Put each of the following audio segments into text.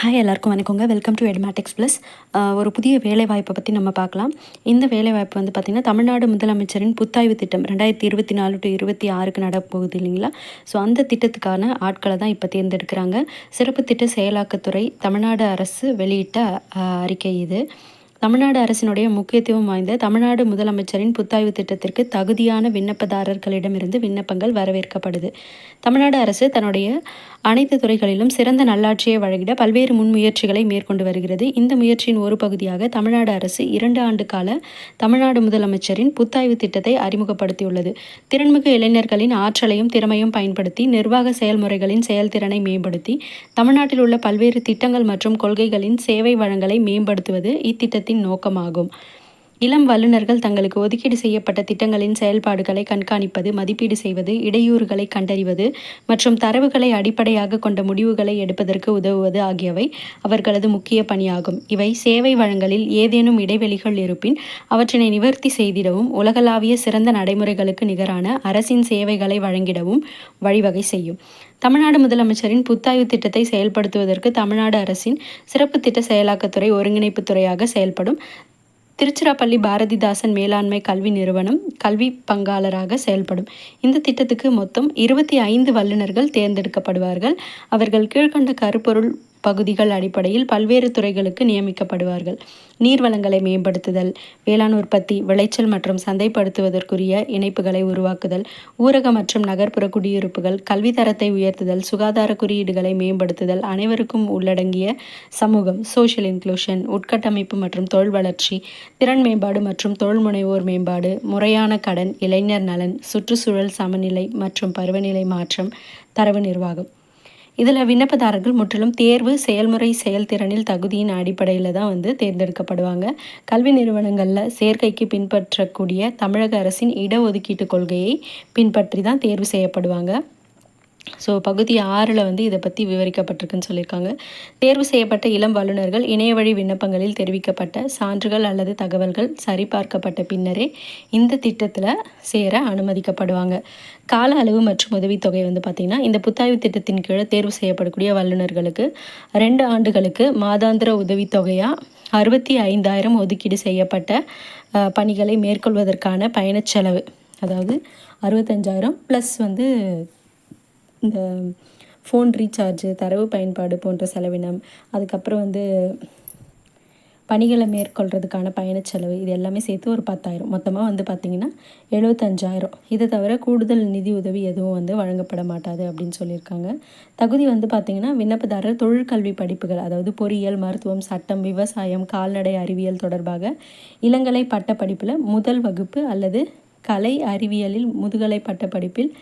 Hi எல்லாருக்கும் வணக்கங்க. Welcome to Edmatics plus ஒரு புதிய வேலைவாய்ப்பை பற்றி நம்ம பார்க்கலாம். இந்த வேலைவாய்ப்பு வந்து பார்த்திங்கன்னா தமிழ்நாடு முதலமைச்சரின் புத்தாய்வு திட்டம் ரெண்டாயிரத்தி இருபத்தி நாலு டு இருபத்தி ஆறுக்கு நடப்போகுது இல்லைங்களா? ஸோ அந்த திட்டத்துக்கான ஆட்களை தான் இப்போ தேர்ந்தெடுக்கிறாங்க. சிறப்பு திட்ட செயலாக்கத்துறை தமிழ்நாடு அரசு வெளியிட்ட அறிக்கை இது. தமிழ்நாடு அரசினுடைய முக்கியத்துவம் வாய்ந்த தமிழ்நாடு முதலமைச்சரின் புத்தாய்வு திட்டத்திற்கு தகுதியான விண்ணப்பதாரர்களிடமிருந்து விண்ணப்பங்கள் வரவேற்கப்படுது. தமிழ்நாடு அரசு தன்னுடைய அனைத்து துறைகளிலும் சிறந்த நல்லாட்சியை வழங்கிட பல்வேறு முன்முயற்சிகளை மேற்கொண்டு வருகிறது. இந்த முயற்சியின் ஒரு பகுதியாக தமிழ்நாடு அரசு இரண்டு ஆண்டு கால தமிழ்நாடு முதலமைச்சரின் புத்தாய்வு திட்டத்தை அறிமுகப்படுத்தியுள்ளது. திறன்மிகு இளைஞர்களின் ஆற்றலையும் திறமையும் பயன்படுத்தி நிர்வாக செயல்முறைகளின் செயல்திறனை மேம்படுத்தி தமிழ்நாட்டில் உள்ள பல்வேறு திட்டங்கள் மற்றும் கொள்கைகளின் சேவை வழங்கலை மேம்படுத்துவது இத்திட்டத்தின் நோக்கமாகும். இளம் வல்லுநர்கள் தங்களுக்கு ஒதுக்கீடு செய்யப்பட்ட திட்டங்களின் செயல்பாடுகளை கண்காணிப்பது மதிப்பீடு செய்வது இடையூறுகளை கண்டறிவது மற்றும் தரவுகளை அடிப்படையாக கொண்ட முடிவுகளை எடுப்பதற்கு உதவுவது ஆகியவை அவர்களது முக்கிய பணியாகும். இவை சேவை வழங்கலில் ஏதேனும் இடைவெளிகள் இருப்பின் அவற்றினை நிவர்த்தி செய்திடவும் உலகளாவிய சிறந்த நடைமுறைகளுக்கு நிகரான அரசின் சேவைகளை வழங்கிடவும் வழிவகை செய்யும். தமிழ்நாடு முதலமைச்சரின் புத்தாய்வு திட்டத்தை செயல்படுத்துவதற்கு தமிழ்நாடு அரசின் சிறப்பு திட்ட செயலாக்கத்துறை ஒருங்கிணைப்பு துறையாக செயல்படும் திருச்சிராப்பள்ளி பாரதிதாசன் மேலாண்மை கல்வி நிறுவனம் கல்வி பங்காளராக செயல்படும். இந்த திட்டத்துக்கு மொத்தம் இருபத்தி ஐந்து வல்லுநர்கள் தேர்ந்தெடுக்கப்படுவார்கள். அவர்கள் கீழ்கண்ட கருப்பொருள் பகுதிகள் அடிப்படையில் பல்வேறு துறைகளுக்கு நியமிக்கப்படுவார்கள். நீர்வளங்களை மேம்படுத்துதல் வேளாண் உற்பத்தி விளைச்சல் மற்றும் சந்தைப்படுத்துவதற்குரிய இணைப்புகளை உருவாக்குதல் ஊரக மற்றும் நகர்ப்புற குடியிருப்புகள் கல்வி தரத்தை உயர்த்துதல் சுகாதார குறியீடுகளை மேம்படுத்துதல் அனைவருக்கும் உள்ளடங்கிய சமூகம் சோஷியல் இன்க்ளூஷன் உட்கட்டமைப்பு மற்றும் தொழில் வளர்ச்சி திறன் மேம்பாடு மற்றும் தொழில் முனைவோர் மேம்பாடு முறையான கடன் இளைஞர் நலன் சுற்றுச்சூழல் சமநிலை மற்றும் பருவநிலை மாற்றம் தரவு நிர்வாகம். இதில் விண்ணப்பதாரர்கள் முற்றிலும் தேர்வு செயல்முறை செயல்திறனில் தகுதியின் அடிப்படையில் தான் வந்து தேர்ந்தெடுக்கப்படுவாங்க. கல்வி நிறுவனங்களில் சேர்க்கைக்கு பின்பற்றக்கூடிய தமிழக அரசின் இடஒதுக்கீட்டு கொள்கையை பின்பற்றி தான் தேர்வு செய்யப்படுவாங்க. ஸோ பகுதி ஆறில் வந்து இதை பற்றி விவரிக்கப்பட்டிருக்குன்னு சொல்லியிருக்காங்க. தேர்வு செய்யப்பட்ட இளம் வல்லுநர்கள் இணைய வழி விண்ணப்பங்களில் தெரிவிக்கப்பட்ட சான்றுகள் அல்லது தகவல்கள் சரிபார்க்கப்பட்ட பின்னரே இந்த திட்டத்தில் சேர அனுமதிக்கப்படுவாங்க. கால அளவு மற்றும் உதவித்தொகை வந்து பார்த்திங்கன்னா இந்த புத்தாய்வு திட்டத்தின் கீழே தேர்வு செய்யப்படக்கூடிய வல்லுநர்களுக்கு ரெண்டு ஆண்டுகளுக்கு மாதாந்திர உதவித்தொகையாக அறுபத்தி ஐந்தாயிரம் ஒதுக்கீடு செய்யப்பட்ட பணிகளை மேற்கொள்வதற்கான பயணச் செலவு அதாவது அறுபத்தஞ்சாயிரம் ப்ளஸ் வந்து இந்த ஃபோன் ரீசார்ஜு தரவு பயன்பாடு போன்ற செலவினம் அதுக்கப்புறம் வந்து பணிகளை மேற்கொள்கிறதுக்கான பயணச் செலவு இது எல்லாமே சேர்த்து ஒரு பத்தாயிரம். மொத்தமாக வந்து பார்த்திங்கன்னா எழுபத்தஞ்சாயிரம் இதை தவிர கூடுதல் நிதி உதவி எதுவும் வந்து வழங்கப்பட மாட்டாது அப்படின்னு சொல்லியிருக்காங்க. தகுதி வந்து பார்த்திங்கன்னா விண்ணப்பதாரர் தொழிற்கல்வி படிப்புகள் அதாவது பொறியியல் மருத்துவம் சட்டம் விவசாயம் கால்நடை அறிவியல் தொடர்பாக இளங்கலை பட்டப்படிப்பில் முதல் வகுப்பு அல்லது கலை அறிவியலில் முதுகலை பட்டப்படிப்பில்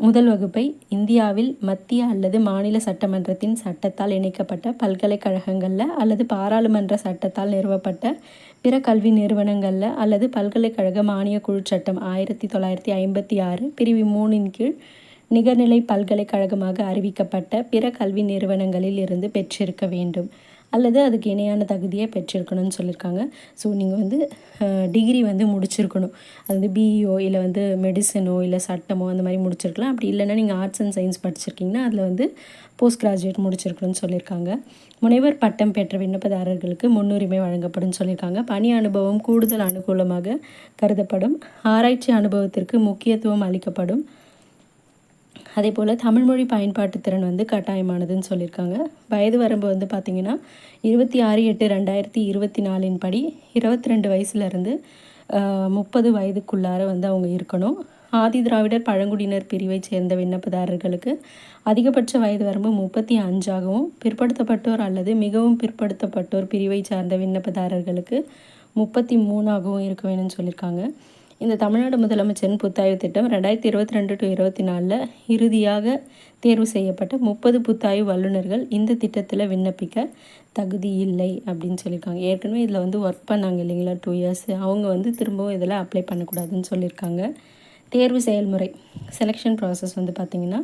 முதல் வகுப்பை இந்தியாவில் மத்திய அல்லது மாநில சட்டமன்றத்தின் சட்டத்தால் இணைக்கப்பட்ட பல்கலைக்கழகங்களில் அல்லது பாராளுமன்ற சட்டத்தால் நிறுவப்பட்ட பிற கல்வி நிறுவனங்களில் அல்லது பல்கலைக்கழக மானியக் குழு சட்டம் ஆயிரத்தி தொள்ளாயிரத்தி ஐம்பத்தி ஆறு பிரிவு மூணின் கீழ் நிகர்நிலை பல்கலைக்கழகமாக அறிவிக்கப்பட்ட பிற கல்வி நிறுவனங்களில் இருந்து பெற்றிருக்க வேண்டும். அல்லது அதுக்கு இணையான தகுதியை பெற்றிருக்கணும்னு சொல்லியிருக்காங்க. ஸோ நீங்கள் வந்து டிகிரி வந்து முடிச்சிருக்கணும். அது வந்து பிஇஓ இல்லை வந்து மெடிசனோ இல்லை சட்டமோ அந்த மாதிரி முடிச்சிருக்கலாம். அப்படி இல்லைன்னா நீங்கள் ஆர்ட்ஸ் அண்ட் சயின்ஸ் படிச்சிருக்கீங்கன்னா அதில் வந்து போஸ்ட் கிராஜுவேட் முடிச்சிருக்கணும்னு சொல்லியிருக்காங்க. முனைவர் பட்டம் பெற்ற விண்ணப்பதாரர்களுக்கு முன்னுரிமை வழங்கப்படும் சொல்லியிருக்காங்க. பணி அனுபவம் கூடுதல் அனுகூலமாக கருதப்படும். ஆராய்ச்சி அனுபவத்திற்கு முக்கியத்துவம் அளிக்கப்படும். அதே போல் தமிழ்மொழி பயன்பாட்டு திறன் வந்து கட்டாயமானதுன்னு சொல்லியிருக்காங்க. வயது வரம்பு வந்து பார்த்திங்கன்னா இருபத்தி ஆறு எட்டு ரெண்டாயிரத்தி இருபத்தி நாலின் படி இருபத்தி ரெண்டு வயசுலேருந்து முப்பது வயதுக்குள்ளார வந்து அவங்க இருக்கணும். ஆதி திராவிடர் பழங்குடியினர் பிரிவை சேர்ந்த விண்ணப்பதாரர்களுக்கு அதிகபட்ச வயது வரம்பு முப்பத்தி அஞ்சாகவும் பிற்படுத்தப்பட்டோர் அல்லது மிகவும் பிற்படுத்தப்பட்டோர் பிரிவை சார்ந்த விண்ணப்பதாரர்களுக்கு முப்பத்தி மூணாகவும் இருக்க வேணும்னு சொல்லியிருக்காங்க. இந்த தமிழ்நாடு முதலமைச்சரின் புத்தாய்வு திட்டம் ரெண்டாயிரத்தி இருபத்தி ரெண்டு டு இருபத்தி நாலில் இறுதியாக தேர்வு செய்யப்பட்ட முப்பது புத்தாய்வு வல்லுநர்கள் இந்த திட்டத்தில் விண்ணப்பிக்க தகுதி இல்லை அப்படின்னு சொல்லியிருக்காங்க. ஏற்கனவே இதில் வந்து ஒர்க் பண்ணாங்க இல்லைங்களா டூ இயர்ஸ் அவங்க வந்து திரும்பவும் இதில் அப்ளை பண்ணக்கூடாதுன்னு சொல்லியிருக்காங்க. தேர்வு செயல்முறை செலெக்ஷன் ப்ராசஸ் வந்து பார்த்திங்கன்னா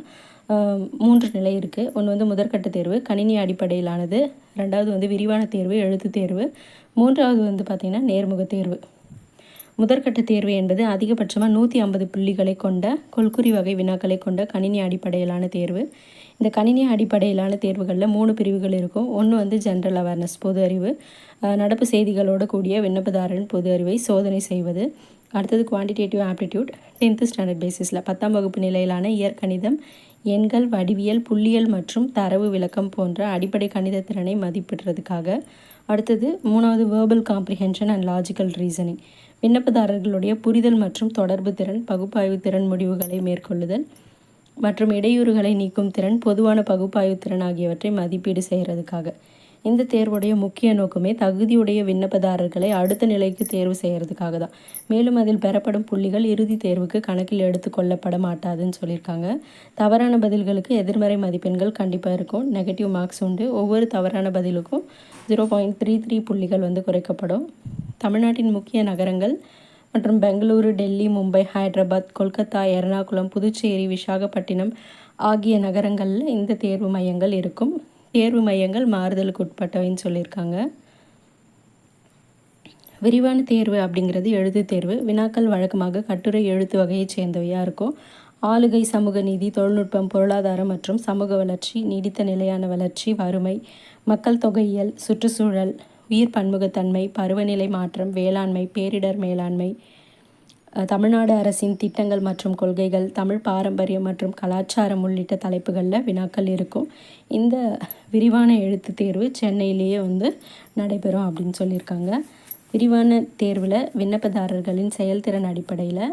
மூன்று நிலை இருக்குது ஒன்று வந்து முதற்கட்ட தேர்வு கணினி அடிப்படையிலானது. ரெண்டாவது வந்து விரிவான தேர்வு எழுத்து தேர்வு. மூன்றாவது வந்து பார்த்திங்கன்னா நேர்முக தேர்வு. முதற்கட்ட தேர்வு என்பது அதிகபட்சமாக நூற்றி ஐம்பது புள்ளிகளை கொண்ட கொள்குறி வகை வினாக்களை கொண்ட கணினி அடிப்படையிலான தேர்வு. இந்த கணினி அடிப்படையிலான தேர்வுகளில் மூணு பிரிவுகள் இருக்கும். ஒன்று வந்து ஜென்ரல் அவேர்னஸ் பொது அறிவு. நடப்பு செய்திகளோடு கூடிய விண்ணப்பதாரரின் பொது அறிவை சோதனை செய்வது. அடுத்தது குவான்டிடேட்டிவ் ஆப்டிடியூட் டென்த்து ஸ்டாண்டர்ட் பேசிஸில் பத்தாம் வகுப்பு நிலையிலான இயற்கணிதம் எண்கள் வடிவியல் புள்ளியல் மற்றும் தரவு விளக்கம் போன்ற அடிப்படை கணித திறனை மதிப்பிடுறதுக்காக. அடுத்தது மூணாவது verbal comprehension and logical reasoning விண்ணப்பதாரர்களுடைய புரிதல் மற்றும் தொடர்பு திறன் பகுப்பாய்வு திறன் முடிவுகளை மேற்கொள்ளுதல் மற்றும் இடையூறுகளை நீக்கும் திறன் பொதுவான பகுப்பாய்வு திறன் ஆகியவற்றை மதிப்பீடு செய்கிறதுக்காக இந்த தேர்வுடைய முக்கிய நோக்கமே தகுதியுடைய விண்ணப்பதாரர்களை அடுத்த நிலைக்கு தேர்வு செய்கிறதுக்காக தான். மேலும் அதில் பெறப்படும் புள்ளிகள் இறுதி தேர்வுக்கு கணக்கில் எடுத்துக்கொள்ளப்பட மாட்டாதுன்னு சொல்லியிருக்காங்க. தவறான பதில்களுக்கு எதிர்மறை மதிப்பெண்கள் கண்டிப்பாக இருக்கும். நெகட்டிவ் மார்க்ஸ் உண்டு. ஒவ்வொரு தவறான பதிலுக்கும் ஜீரோ பாயிண்ட் த்ரீ த்ரீ புள்ளிகள் வந்து குறைக்கப்படும். தமிழ்நாட்டின் முக்கிய நகரங்கள் மற்றும் பெங்களூரு டெல்லி மும்பை ஹைதராபாத் கொல்கத்தா எர்ணாகுளம் புதுச்சேரி விசாகப்பட்டினம் ஆகிய நகரங்களில் இந்த தேர்வு மையங்கள் இருக்கும். தேர்வு மையங்கள் மாறுதலுக்கு உட்பட்டவைன்னு சொல்லியிருக்காங்க. விரிவான தேர்வு அப்படிங்கிறது எழுத்து தேர்வு. வினாக்கள் வழக்கமாக கட்டுரை எழுத்து வகையைச் சேர்ந்தவையாக இருக்கும். ஆளுகை சமூக நீதி தொழில்நுட்பம் பொருளாதாரம் மற்றும் சமூக வளர்ச்சி நீடித்த நிலையான வளர்ச்சி வறுமை மக்கள் தொகையியல் சுற்றுச்சூழல் உயிர் பன்முகத்தன்மை பருவநிலை மாற்றம் வேளாண்மை பேரிடர் மேலாண்மை தமிழ்நாடு அரசின் திட்டங்கள் மற்றும் கொள்கைகள் தமிழ் பாரம்பரியம் மற்றும் கலாச்சாரம் உள்ளிட்ட தலைப்புகளில் வினாக்கள் இருக்கும். இந்த விரிவான எழுத்து தேர்வு சென்னையிலேயே வந்து நடைபெறும் அப்படின்னு சொல்லியிருக்காங்க. விரிவான தேர்வில் விண்ணப்பதாரர்களின் செயல்திறன் அடிப்படையில்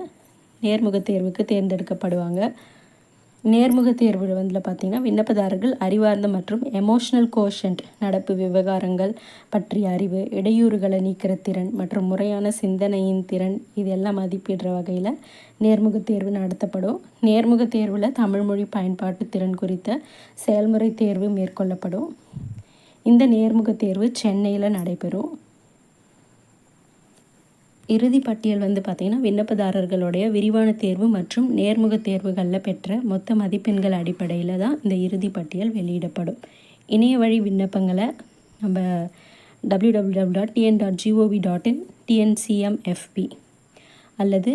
நேர்முக தேர்வுக்கு தேர்ந்தெடுக்கப்படுவாங்க. நேர்முக தேர்வு வந்து பார்த்திங்கன்னா விண்ணப்பதாரர்கள் அறிவார்ந்த மற்றும் எமோஷ்னல் கோஷன்ட் நடப்பு விவகாரங்கள் பற்றிய அறிவு இடையூறுகளை நீக்கிற திறன் மற்றும் முறையான சிந்தனையின் திறன் இதெல்லாம் மதிப்பிடுற வகையில் நேர்முக தேர்வு நடத்தப்படும். நேர்முக தேர்வில் தமிழ்மொழி பயன்பாட்டு திறன் குறித்த செயல்முறை தேர்வு மேற்கொள்ளப்படும். இந்த நேர்முக தேர்வு சென்னையில் நடைபெறும். இறுதி பட்டியல் வந்து பார்த்திங்கன்னா விண்ணப்பதாரர்களுடைய விரிவான தேர்வு மற்றும் நேர்முக தேர்வுகளில் பெற்ற மொத்த மதிப்பெண்கள் அடிப்படையில் தான் இந்த இறுதி பட்டியல் வெளியிடப்படும். இணைய வழி விண்ணப்பங்களை நம்ம W W W dot TN dot GOV dot in TNCMFI அல்லது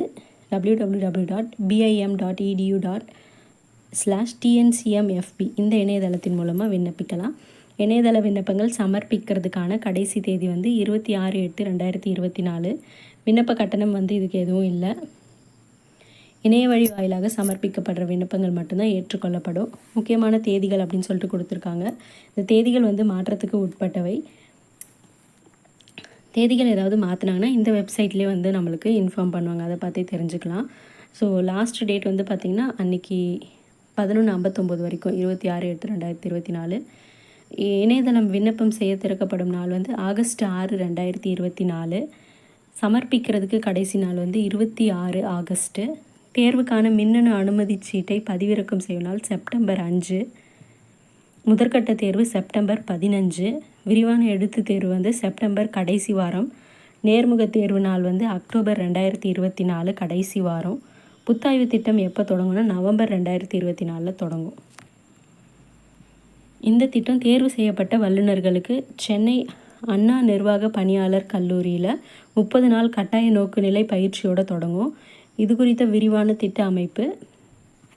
W W W dot BIM dot edu dot slash TNCMFI இந்த இணையதளத்தின் மூலமாக விண்ணப்பிக்கலாம். இணையதள விண்ணப்பங்கள் சமர்ப்பிக்கிறதுக்கான கடைசி தேதி வந்து இருபத்தி ஆறு எட்டு ரெண்டாயிரத்தி இருபத்தி நாலு. விண்ணப்ப கட்டணம் வந்து இதுக்கு எதுவும் இல்லை. இணைய வழி வாயிலாக சமர்ப்பிக்கப்படுற விண்ணப்பங்கள் மட்டும்தான் ஏற்றுக்கொள்ளப்படும். முக்கியமான தேதிகள் அப்படின்னு சொல்லிட்டு கொடுத்துருக்காங்க. இந்த தேதிகள் வந்து மாற்றத்துக்கு உட்பட்டவை. தேதிகள் ஏதாவது மாற்றினாங்கன்னா இந்த வெப்சைட்லேயே வந்து நம்மளுக்கு இன்ஃபார்ம் பண்ணுவாங்க. அதை பார்த்தே தெரிஞ்சுக்கலாம். ஸோ லாஸ்ட் டேட் வந்து பார்த்திங்கன்னா அன்றைக்கி பதினொன்று ஐம்பத்தொம்போது வரைக்கும் இருபத்தி ஆறு எட்டு ரெண்டாயிரத்தி இருபத்தி நாலு. இணையதளம் விண்ணப்பம் செய்ய திறக்கப்படும் நாள் வந்து ஆகஸ்ட் ஆறு ரெண்டாயிரத்தி இருபத்தி நாலு. சமர்ப்பிக்கிறதுக்கு கடைசி நாள் வந்து இருபத்தி ஆறு ஆகஸ்ட்டு. தேர்வுக்கான மின்னணு அனுமதி சீட்டை பதிவிறக்கம் செய்யும் நாள் செப்டம்பர் அஞ்சு. முதற்கட்ட தேர்வு செப்டம்பர் பதினஞ்சு. விரிவான எழுத்து தேர்வு வந்து செப்டம்பர் கடைசி வாரம். நேர்முக தேர்வு நாள் வந்து அக்டோபர் ரெண்டாயிரத்தி இருபத்தி நாலு கடைசி வாரம். புத்தாய்வு திட்டம் எப்போ தொடங்கும்னா நவம்பர் ரெண்டாயிரத்தி இருபத்தி நாலில் தொடங்கும். இந்த திட்டம் தேர்வு செய்யப்பட்ட வல்லுநர்களுக்கு சென்னை அண்ணா நிர்வாக பணியாளர் கல்லூரியில் முப்பது நாள் கட்டாய நோக்குநிலை பயிற்சியோடு தொடங்கும் இது குறித்த விரிவான திட்ட அமைப்பு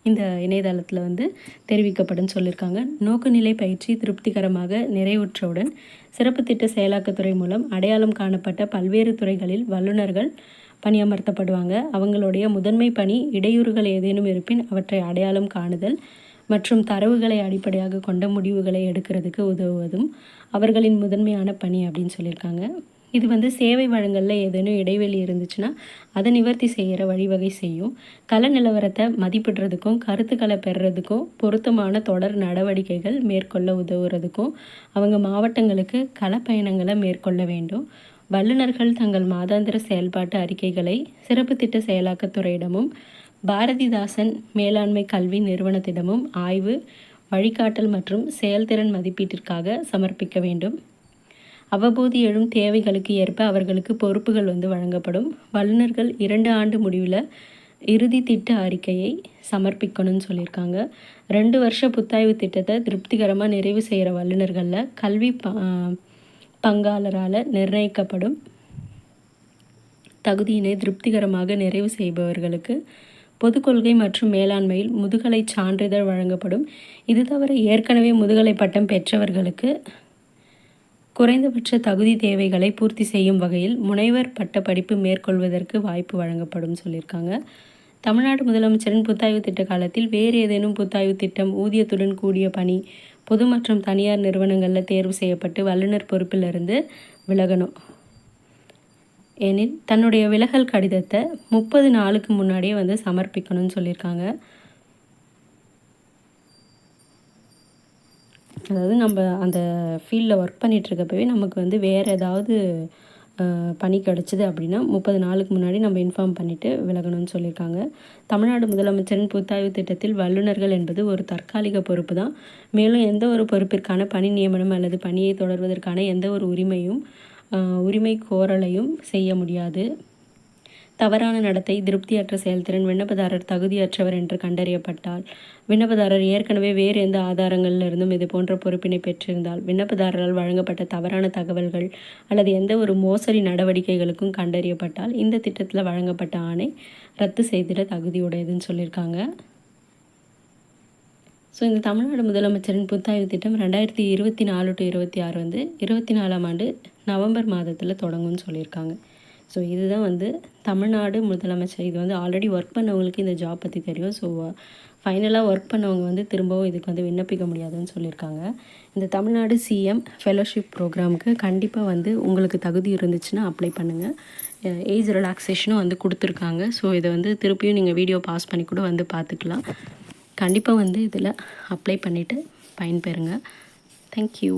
இந்த இணையதளத்தில் வந்து தெரிவிக்கப்படும் சொல்லியிருக்காங்க நோக்குநிலை பயிற்சி திருப்திகரமாக நிறைவுற்றவுடன் சிறப்பு திட்ட செயலாக்கத்துறை மூலம் அடையாளம் காணப்பட்ட பல்வேறு துறைகளில் வல்லுநர்கள் பணியமர்த்தப்படுவாங்க. அவங்களுடைய முதன்மை பணி இடையூறுகள் ஏதேனும் இருப்பின் அவற்றை அடையாளம் காணுதல் மற்றும் தரவுகளை அடிப்படையாக கொண்ட முடிவுகளை எடுக்கிறதுக்கு உதவுவதும் அவர்களின் முதன்மையான பணி அப்படின்னு சொல்லியிருக்காங்க. இது வந்து சேவை வழங்கலில் ஏதேனும் இடைவெளி இருந்துச்சுன்னா அதை நிவர்த்தி செய்கிற வழிவகை செய்யும். கல நிலவரத்தை மதிப்பிடுறதுக்கும் கருத்துக்களை பெறுறதுக்கும் பொருத்தமான தொடர் நடவடிக்கைகள் மேற்கொள்ள உதவுறதுக்கும் அவங்க மாவட்டங்களுக்கு களப்பயணங்களை மேற்கொள்ள வேண்டும். வல்லுநர்கள் தங்கள் மாதாந்திர செயல்பாட்டு அறிக்கைகளை சிறப்பு திட்ட செயலாக்கத்துறையிடமும் பாரதிதாசன் மேலாண்மை கல்வி நிறுவனத்திடமும் ஆய்வு வழிகாட்டல் மற்றும் செயல்திறன் மதிப்பீட்டிற்காக சமர்ப்பிக்க வேண்டும். அவ்வப்போது எழும் தேவைகளுக்கு ஏற்ப அவர்களுக்கு பொறுப்புகள் வந்து வழங்கப்படும். வல்லுநர்கள் இரண்டு ஆண்டு முடிவில் இறுதி திட்ட அறிக்கையை சமர்ப்பிக்கணும்னு சொல்லியிருக்காங்க. ரெண்டு வருஷ புத்தாய்வு திட்டத்தை திருப்திகரமாக நிறைவு செய்கிற வல்லுநர்களில் கல்வி ப பங்காளரால் நிர்ணயிக்கப்படும். தகுதியினை திருப்திகரமாக நிறைவு செய்பவர்களுக்கு பொது கொள்கை மற்றும் மேலாண்மையில் முதுகலை சான்றிதழ் வழங்கப்படும். இது தவிர ஏற்கனவே முதுகலை பட்டம் பெற்றவர்களுக்கு குறைந்தபட்ச தகுதி தேவைகளை பூர்த்தி செய்யும் வகையில் முனைவர் பட்ட படிப்பு மேற்கொள்வதற்கு வாய்ப்பு வழங்கப்படும் சொல்லியிருக்காங்க. தமிழ்நாடு முதலமைச்சரின் புத்தாய்வு திட்ட காலத்தில் வேறு ஏதேனும் புத்தாய்வு திட்டம் ஊதியத்துடன் கூடிய பணி பொது மற்றும் தனியார் நிறுவனங்களில் தேர்வு செய்யப்பட்டு வல்லுநர் பொறுப்பிலிருந்து விலகணும். எனில் தன்னுடைய விலகல் கடிதத்தை முப்பது நாளுக்கு முன்னாடியே வந்து சமர்ப்பிக்கணும்னு சொல்லியிருக்காங்க. அதாவது நம்ம அந்த ஃபீல்டில் ஒர்க் பண்ணிகிட்ருக்கப்பவே நமக்கு வந்து வேறு ஏதாவது பணி கிடச்சிது அப்படின்னா முப்பது நாளுக்கு முன்னாடி நம்ம இன்ஃபார்ம் பண்ணிவிட்டு விலகணும்னு சொல்லியிருக்காங்க. தமிழ்நாடு முதலமைச்சரின் புத்தாய்வு திட்டத்தில் வல்லுநர்கள் என்பது ஒரு தற்காலிக பொறுப்பு தான். மேலும் எந்த ஒரு பொறுப்பிற்கான பணி நியமனம் அல்லது பணியை தொடர்வதற்கான எந்த ஒரு உரிமையும் உரிமை கோரலையும் செய்ய முடியாது. தவறான நடத்தை திருப்தியற்ற செயல்திறன் விண்ணப்பதாரர் தகுதியற்றவர் என்று கண்டறியப்பட்டால் விண்ணப்பதாரர் ஏற்கனவே வேறு எந்த ஆதாரங்களில் இருந்தும் இது போன்ற பொறுப்பினை பெற்றிருந்தால் விண்ணப்பதாரரால் வழங்கப்பட்ட தவறான தகவல்கள் அல்லது எந்த ஒரு மோசடி நடவடிக்கைகளுக்கும் கண்டறியப்பட்டால் இந்த திட்டத்தில் வழங்கப்பட்ட ஆணை ரத்து செய்திட தகுதியுடையதுன்னு சொல்லியிருக்காங்க. ஸோ இந்த தமிழ்நாடு முதலமைச்சரின் புத்தாய்வு திட்டம் ரெண்டாயிரத்தி இருபத்தி நாலு டு இருபத்தி ஆறு வந்து இருபத்தி நாலாம் ஆண்டு நவம்பர் மாதத்தில் தொடங்கும்னு சொல்லியிருக்காங்க. ஸோ இதுதான் வந்து தமிழ்நாடு முதலமைச்சர். இது வந்து ஆல்ரெடி ஒர்க் பண்ணவங்களுக்கு இந்த ஜாப் பற்றி தெரியும். ஸோ ஃபைனலாக ஒர்க் பண்ணவங்க வந்து திரும்பவும் இதுக்கு வந்து விண்ணப்பிக்க முடியாதுன்னு சொல்லியிருக்காங்க. இந்த தமிழ்நாடு சிஎம் ஃபெலோஷிப் ப்ரோக்ராமுக்கு கண்டிப்பாக வந்து உங்களுக்கு தகுதி இருந்துச்சுன்னா அப்ளை பண்ணுங்கள் ஏஜ் ரிலாக்ஸேஷனும் வந்து கொடுத்துருக்காங்க. ஸோ இதை வந்து திருப்பியும் நீங்கள் வீடியோ பாஸ் பண்ணி கூட வந்து பார்த்துக்கலாம். கண்டிப்பாக வந்து இதில் அப்ளை பண்ணிவிட்டு பயன்பெறுங்க. தேங்க்யூ